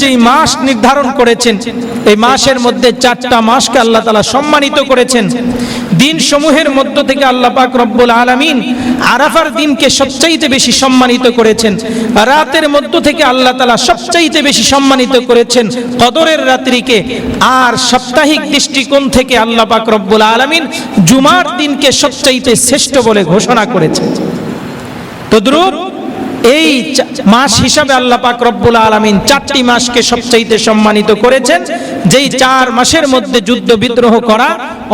যেই মাস নির্ধারণ করেছেন, এই মাসের মধ্যে চারটা মাসকে আল্লাহ তালা সম্মানিত করেছেন। দিন সমূহের মধ্য থেকে আল্লাহ পাক রব্বুল আলামিন আরাফার দিনকে সবচাইতে বেশি সম্মানিত করেছেন। রাতের মধ্য থেকে আল্লাহ তালা সবচাইতে বেশি সম্মানিত করেছেন কদরের রাত্রিকে। আর সাপ্তাহিক দৃষ্টিকোণ থেকে আল্লাহ পাক রব্বুল আলামিন জুমার দিনকে সবচাইতে শ্রেষ্ঠ বলে ঘোষণা করেছেন। তদ্রুপ এই মাস হিসাবে আল্লাহ পাক রব্বুল আলামিন চারটি মাসকে সবচাইতে সম্মানিত করেছেন। যেই চার মাসের মধ্যে যুদ্ধ বিদ্রোহ করা,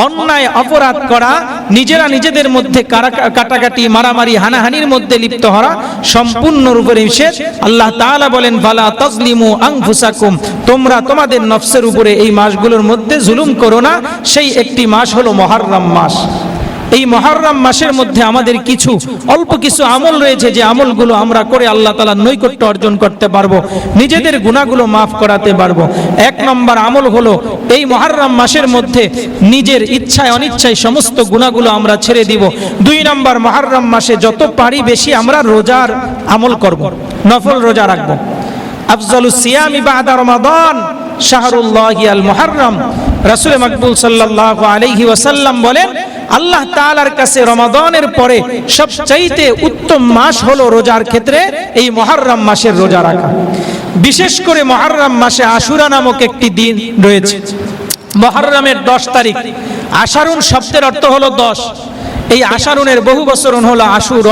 অন্যায় অপরাধ করা, নিজেরা নিজেদের মধ্যে কাটাকাটি, মারামারি, হানাহানির মধ্যে লিপ্ত হওয়া সম্পূর্ণরূপে নিষেধ। আল্লাহ তাআলা বলেন, ফালা তাজলিমু আনফুসাকুম। তোমরা তোমাদের নফসের উপরে এই মাসগুলোর মধ্যে জুলুম করো না। সেই একটি মাস হলো মহররম মাস। এই মহররম মাসের মধ্যে আমাদের কিছু, অল্প কিছু আমল রয়েছে যে আমলগুলো আমরা করে আল্লাহ তালা নৈকট্য অর্জন করতে পারব, নিজেদের গুণাগুলো মাফ করাতে পারব। এক নম্বর আমল হলো এই মহররম মাসের মধ্যে নিজের ইচ্ছায় অনিচ্ছায় সমস্ত গুণাগুলো আমরা ছেড়ে দিব। দুই নম্বর মহররম মাসে যত পারি বেশি আমরা রোজার আমল করব, নফল রোজা রাখব। আফজলু সিয়ামি বাদা রমাদান, শাহরুল্লাহি আল মুহাররম রাসূল মাকবুল সাল্লাল্লাহু আলাইহি ওয়াসাল্লাম বলেন আল্লাহ তাআলার কাছে রমাদানের পরে সবচাইতে উত্তম মাস হলো রোজার ক্ষেত্রে এই মুহররম মাসের রোজা রাখা। বিশেষ করে মুহররম মাসে আশুরা নামক একটি দিন রয়েছে। মুহররমের 10 তারিখ। আশারুন শব্দের অর্থ হলো 10 এই আশারুনের বহু বছরণ হলো আশুর।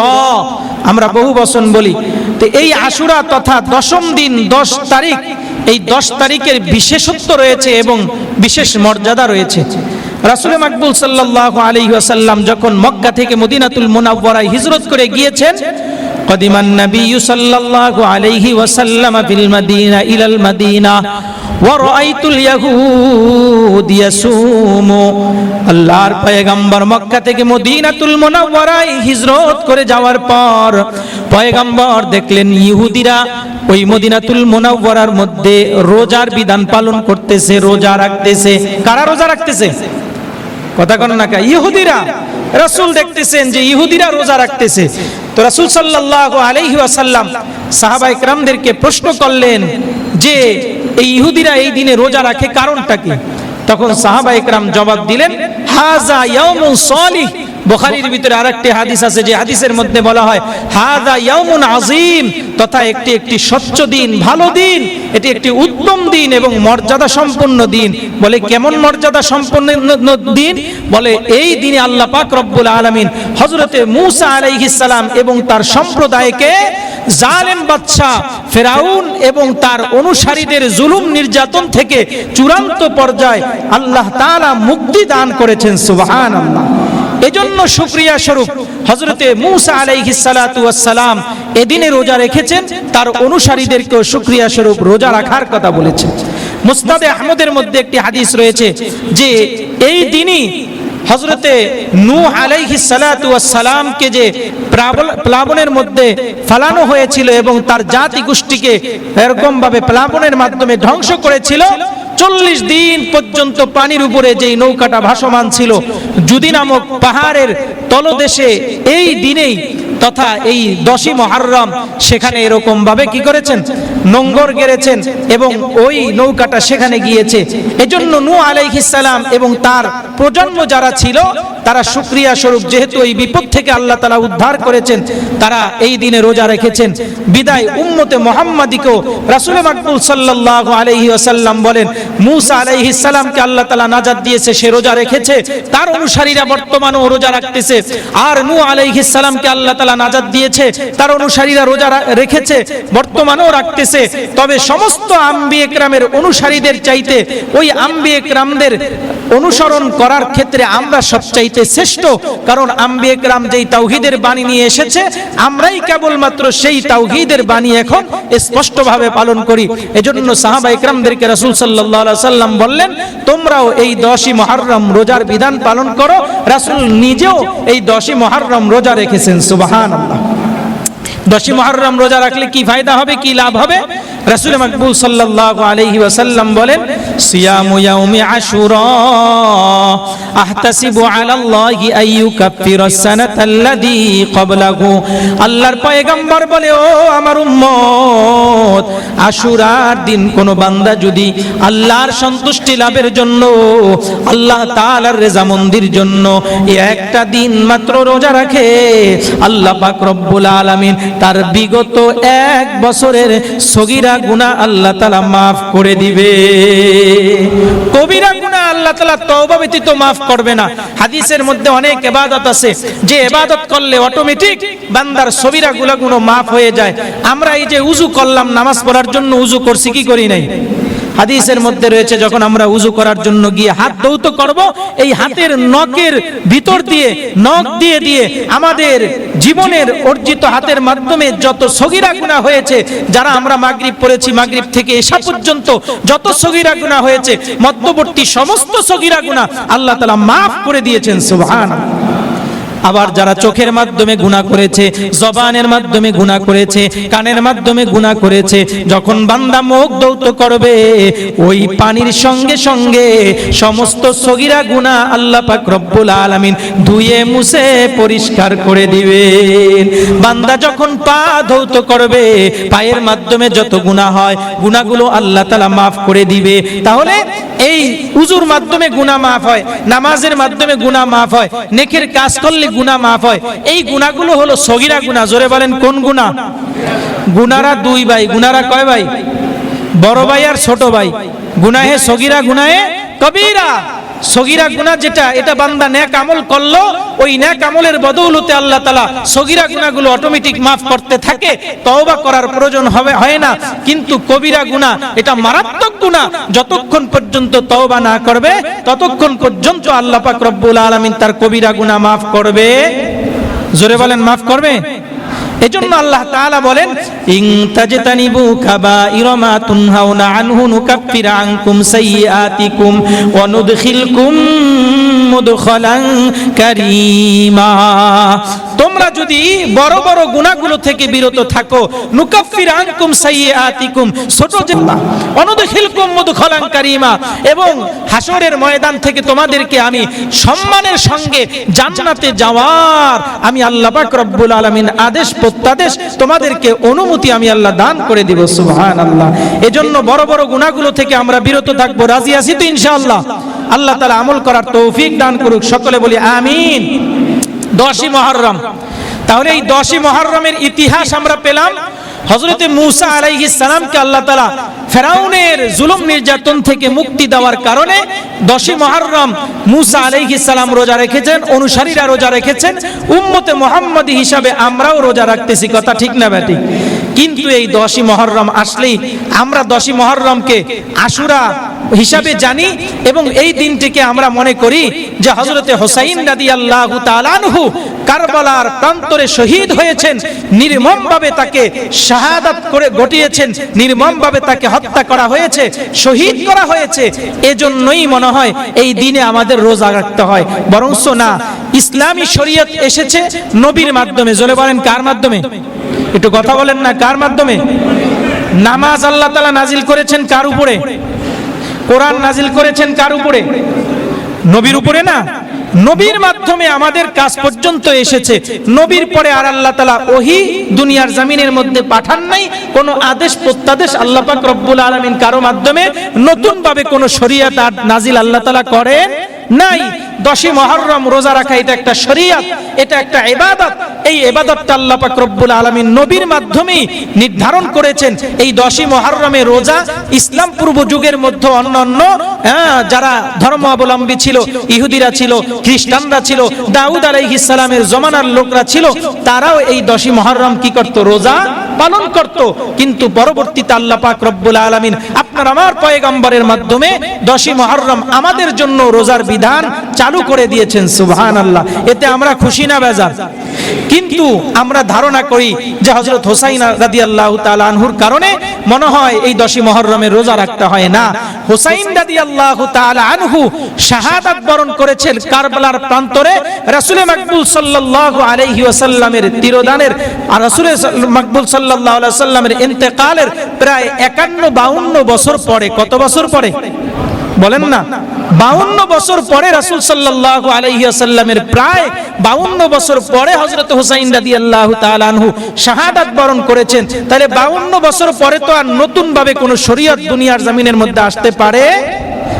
আমরা বহু বচন বলি। তো এই আশুরা তথা দশম দিন দশ তারিখ, এই দশ তারিখের বিশেষত্ব রয়েছে এবং বিশেষ মর্যাদা রয়েছে। রাসুল মাকবুল সাল্লাহ আলী আসাল্লাম যখন মক্কা থেকে মদিনাতুল মুনাওয়ারায় হিজরত করে গিয়েছেন قدم النبي صلى الله عليه وسلم في المدينة إلى المدينة ورأيت اليهود يصوم আল্লাহর পয়গম্বর মক্কা থেকে মদিনাতুল মুনাওয়ারায় হিজরত করে যাওয়ার পর পয়গম্বর দেখলেন ইহুদিরা ওই মদিনাতুল মুনাওয়ারার মধ্যে রোজার বিধান পালন করতেছে রোজা রাখতেছে কারা রোজা রাখতেছে কথা কোন না ইহুদিরা, রাসূল দেখতেছেন যে ইহুদিরা রোজা রাখতেছে। তো রাসূল সাল্লাল্লাহু আলাইহি ওয়াসাল্লাম সাহাবা ইকরামদেরকে প্রশ্ন করলেন যে, এই ইহুদিরা এই দিনে রোজা রাখে কারণটা কি? তখন সাহাবা ইকরাম জবাব দিলেন হাজা ইয়াউমুন সালিহ। বুখারীর ভিতরে আরেকটি হাদিস আছে, যে হাদিসের মধ্যে বলা হয় হাজা ইয়াউমুন আযীম তথা একটি একটি স্বচ্ছ দিন, ভালো দিন, এটি একটি উত্তম দিন এবং মর্যাদা সম্পন্ন দিন। বলে, কেমন মর্যাদা সম্পন্ন দিন? বলে, এই দিনে আল্লাহ পাক রব্বুল আলামিন হযরতে মূসা আলাইহিস সালাম এবং তার সম্প্রদায়কে জালেম বাদশা ফেরাউন এবং তার অনুসারীদের জুলুম নির্যাতন থেকে চূড়ান্ত পর্যায়ে আল্লাহ তাআলা মুক্তি দান করেছেন, সুবহানাল্লাহ। এজন্য শুক্রিয়া স্বরূপ হজরতে মুসা আলাইহিস সালাতু ওয়াসসালাম এদিনে রোজা রেখেছেন, তার অনুসারীদেরকেও শুক্রিয়া স্বরূপ রোজা রাখার কথা বলেছেন। মুস্তাদে আহমদের মধ্যে একটি হাদিস রয়েছে যে, এই দিনই হজরতে নূ আলাইহি সালাতু সালামকে যে প্লাবন- প্লাবনের মধ্যে ফালানো হয়েছিল এবং তার জাতি গোষ্ঠীকে এরকমভাবে প্লাবনের মাধ্যমে ধ্বংস করেছিল চল্লিশ দিন পর্যন্ত পানির উপরে যেই নৌকাটা ভাসমান ছিল, যদি নামক পাহাড়ের তলদেশে এই দিনেই তথা এই দশই মহারম সেখানে এরকম ভাবে কি করেছেন? নোঙ্গর গেড়েছেন এবং ওই নৌকাটা সেখানে গিয়েছে। এজন্য নু আলাইহিস সালাম এবং তার প্রজন্ম যারা ছিল তারা শুক্রিয়া স্বরূপ, যেহেতু এই বিপদ থেকে আল্লাহ তালা উদ্ধার করেছেন, তারা এই দিনে রোজা রেখেছেন। বিদায় উম্মতে মোহাম্মদীকেও রাসুল মাকবুল সাল্লাহ আলহি আসাল্লাম বলেন, মুসা আলাইহি সালামকে আল্লাহ তালা নাজাদ দিয়েছে, সে রোজা রেখেছে, তার অনুসারীরা বর্তমানেও রোজা রাখতেছে। আর নু আলাইহি সালামকে আল্লাহ তালা নাজাদ দিয়েছে, তার অনুসারীরা রোজা রেখেছে, বর্তমানেও রাখতেছে। তবে সমস্ত আম্বি একরামের অনুসারীদের চাইতে, ওই আম্বি একরামদের অনুসরণ করার ক্ষেত্রে আমরা সবচাইতে শ্রেষ্ঠ। কারণ আম্বি একরাম যেই তাওহিদের বাণী নিয়ে এসেছে, আমরাই কেবলমাত্র সেই তাওহিদের বাণী এখন স্পষ্টভাবে পালন করি। এজন্য সাহাবা একরামদেরকে রাসূল আলাইহি সাল্লাম বললেন, তোমরাও এই দশই মুহররম রোজার বিধান পালন করো। রাসূল নিজেও এই দশই মুহররম রোজা রেখেছেন। সুবহানাল্লাহ। দশই মহরম রোজা রাখলে কি ফায়দা হবে, কি লাভ হবে? রাসূল মাকবুল সাল্লাল্লাহু আলাইহি ওয়াসাল্লাম বলেন, সিয়ামু ইয়াউমি আশুরা, আহতাসিবু আলাল্লাহি আইয়ুকাফিরাস সানাতাল্লাযী ক্বাবলাহু। আল্লাহর পয়গম্বর বলে, ও আমার উম্মত, আশুরার দিন কোন বান্দা যদি আল্লাহর সন্তুষ্টি লাভের জন্য, আল্লাহ তাআলার রেজা মন্দির জন্য এই একটা দিন মাত্র রোজা রাখে, আল্লাহ পাক রব্বুল আলামিন তার বিগত এক বছরের সগীরা গুনাহ আল্লাহ তালা মাফ করে দিবে। কবিরা গুনা আল্লাহ তালা তওবা ব্যতীত মাফ করবে না। হাদিসের মধ্যে অনেক এবাদত আছে। যে এবাদত করলে অটোমেটিক বান্দার সবিরা গুলা গুনাহগুলো মাফ হয়ে যায়। আমরা এই যে উজু করলাম, নামাজ পড়ার জন্য উজু করছি, কি করি নাই? হাদিসের মধ্যে রয়েছে, যখন আমরা উজু করার জন্য গিয়ে হাত দৌত করব, এই হাতের নখের ভিতর দিয়ে, নখ দিয়ে দিয়ে আমাদের জীবনের অর্জিত হাতের মাধ্যমে যত সগিরা গুণা হয়েছে, যারা আমরা মাগরিব পড়েছি, মাগরিব থেকে এসা পর্যন্ত যত সগিরা গুণা হয়েছে, মধ্যবর্তী সমস্ত সগিরা গুণা আল্লাহ তালা মাফ করে দিয়েছেন সুবহান আবার যারা চোখের মাধ্যমে গুণা করেছে, জবানের মাধ্যমে গুণা করেছে, কানের মাধ্যমে গুণা করেছে, যখন বান্দা মুখ দৌত করবে, ওই পানির সঙ্গে সঙ্গে সমস্ত সগিরা গুণা আল্লাহ পাক রব্বুল আলামিন ধুয়ে মুছে পরিষ্কার করে দিবেন। বান্দা যখন পা ধৌত করবে, পায়ের মাধ্যমে যত গুণা হয় গুণাগুলো আল্লাহ তালা মাফ করে দিবে। তাহলে এই উজুর মাধ্যমে গুণা মাফ হয়, নামাজের মাধ্যমে গুণা মাফ হয়, নেকের কাজ করলে গুণা মাফ হয়। এই গুণাগুলো হলো সগিরা গুণা জোরে বলেন, কোন গুণা গুনারা দুই ভাই গুনারা কয় ভাই? বড় ভাই আর ছোট ভাই। গুনাহে সগিরা, গুনাহে কবিরা। সগিরা গুনাহ যেটা, এটা বান্দা ন্যাক আমল করল, ওই ন্যাক আমলের বদৌলতে আল্লাহ তালা সগিরা গুনাহগুলো অটোমেটিক মাফ করতে থাকে, তওবা করার প্রয়োজন হবে, হয় না। কিন্তু কবিরা গুনাহ, এটা মারাত্মক গুনাহ। যতক্ষণ পর্যন্ত তওবা না করবে, ততক্ষণ পর্যন্ত আল্লাহ পাক রব্বুল আলামিন তার কবিরা গুনাহ মাফ করবে। জোরে বলেন, মাফ করবে? এজন্য আল্লাহ তাআলা বলেন ইন তাজতানিবু কাবাইরা মা তুনহাউনা আনহু নুকাফির আনকুম সাইয়্যাতিকুম ওয়া নুদখিলকুম তোমরা যদি বড় বড় থেকে বিরত থাকো নুকাফির আনকুম ছোট এবং হাসরের ময়দান থেকে তোমাদেরকে আমি সম্মানের সঙ্গে জান্নাতে যাওয়ার আমি আল্লাহ পাক রব্বুল আলামিন আদেশ প্রত্যাদেশ তোমাদেরকে অনুমতি আমি আল্লাহ দান করে দিব সুবহান আল্লাহ এজন্য বড় বড় গুণাগুলো থেকে আমরা বিরত থাকব, রাজি আছি তো ইনশাআল্লাহ? আল্লাহ তালা আমল করার তৌফিক দান করুক। সকলে বলি আমিন। দশই মহরম। তাহলে এই দশই মহরমের ইতিহাস আমরা পেলাম। হজরতে মুসা আলাইহিস সালামকে আল্লাহ তালা ফেরাউনের জুলুম নির্যাতন থেকে মুক্তি দেওয়ার কারণে দশই মহরম মুসা আলাইহিস সালাম রোজা রেখেছেন, অনুসারীরা রোজা রেখেছেন, উম্মতে মোহাম্মদী হিসাবে আমরাও রোজা রাখতেছি, কথা ঠিক না ব্যাটি কিন্তু এই দশই মহরম আসলেই আমরা দশই মহরমকে আশুরা হিসাবে জানি এবং এই দিনটিকে আমরা মনে করি যে হজরতে হোসাইন রাদি আল্লাহ তালানহু কারবালার প্রান্তরে শহীদ হয়েছেন, নির্মমভাবে তাকে শাহাদাত করে ঘটিয়েছেন নির্মমভাবে তাকে হত্যা করা হয়েছে, শহীদ করা হয়েছে। এজন্যই মনে হয় এই দিনে আমাদের রোজা রাখতে হয়। বরংস না, ইসলামী শরীয়ত এসেছে নবীর মাধ্যমে। জলে বলেন, কার মাধ্যমে? একটু কথা বলেন না, কার মাধ্যমে? নামাজ আল্লাহ তালা নাজিল করেছেন কার উপরে? কোরআন নাজিল করেছেন কার উপরে? নবীর উপরে না? নবীর মাধ্যমে আমাদের কাজ পর্যন্ত এসেছে। নবীর পরে আর আল্লাহ তালা ওহি দুনিয়ার জামিনের মধ্যে পাঠান নাই, কোনো আদেশ প্রত্যাদেশ আল্লাহ পাক রব্বুল আলমিন কারও মাধ্যমে নতুনভাবে কোনো শরিয়াত আর নাজিল আল্লাহ তালা করেন নাই। দশই মহরম রোজা রাখা এটা একটা শরিয়াত এটা একটা ইবাদত। এই ইবাদতটা আল্লাহ পাক রব্বুল আলামিন নবীর মাধ্যমেই নির্ধারণ করেছেন। এই দশই মহরমে রোজা ইসলাম পূর্ব যুগের মধ্যে অন্যান্য হ্যাঁ, যারা ধর্মাবলম্বী ছিল ইহুদিরা ছিল খ্রিস্টানরা ছিল দাউদ আলাইহিস সালামের জমানার লোকরা ছিল তারাও এই দশই মহরম কি করত? রোজা পালন করত। কিন্তু পরবর্তীতে আল্লাহ পাক রব্বুল আলামিন আপনার আমার পয়গম্বরের মাধ্যমে দশই মহরম আমাদের জন্য রোজার বিধান চালু করে দিয়েছেন সুবহান আল্লাহ এতে আমরা খুশি না, বেজার? কিন্তু আমরা ধারণা করি যে হজরত হোসাইন রাদি আল্লাহ আনহুর কারণে মনে হয় এই দশী মহরমের রোজা রাখতে হয় না। হুসাইন দাদি আল্লাহ আনহু শাহাদাত বরণ করেছেন কারবালার প্রান্তরে। রাসুল মাকবুল সাল্লাহ আলহি ওসাল্লামের তিরোদানের আর রাসুল মাকবুল সাল্লাহ সাল্লামের ইন্তেকালের প্রায় 51 52 বছর পরে, কত বছর পরে? বলেন না। বাউন্ন বছর পরে রাসূল সাল্লাল্লাহু আলাইহি ওয়াসাল্লামের প্রায় বাউন্ন বছর পরে হযরত হুসাইন রাদিয়াল্লাহু তাআলা আনহু শাহাদাত বরণ করেছেন। তাহলে বাউন্ন বছর পরে তো আর নতুন ভাবে কোনো শরীয়ত দুনিয়ার জমিনের মধ্যে আসতে পারে?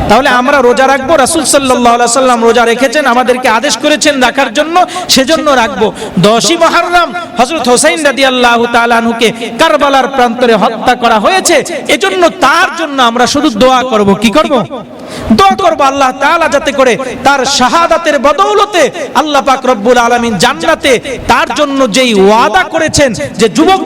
তাহলে আমরা রোজা রাখব? রাসূল আলাইহি সাল্লাম রোজা রেখেছেন, আমাদেরকে আদেশ করেছেন রাখার জন্য, সেজন্য রাখব। দশই মুহররম হযরত হোসেন রাদিয়াল্লাহু তাআলা আনহুকে কারবালার প্রান্তরে হত্যা করা হয়েছে। এজন্য তার জন্য আমরা শুধু দোয়া করব। কি করব? দোয়া করব আল্লাহ যাতে করে তার শাহাদাতের বদৌলতে আল্লাহ পাক রব্বুল আলামিন জান্নাতে তার জন্য যেই ওয়াদা করেছেন যে যুবক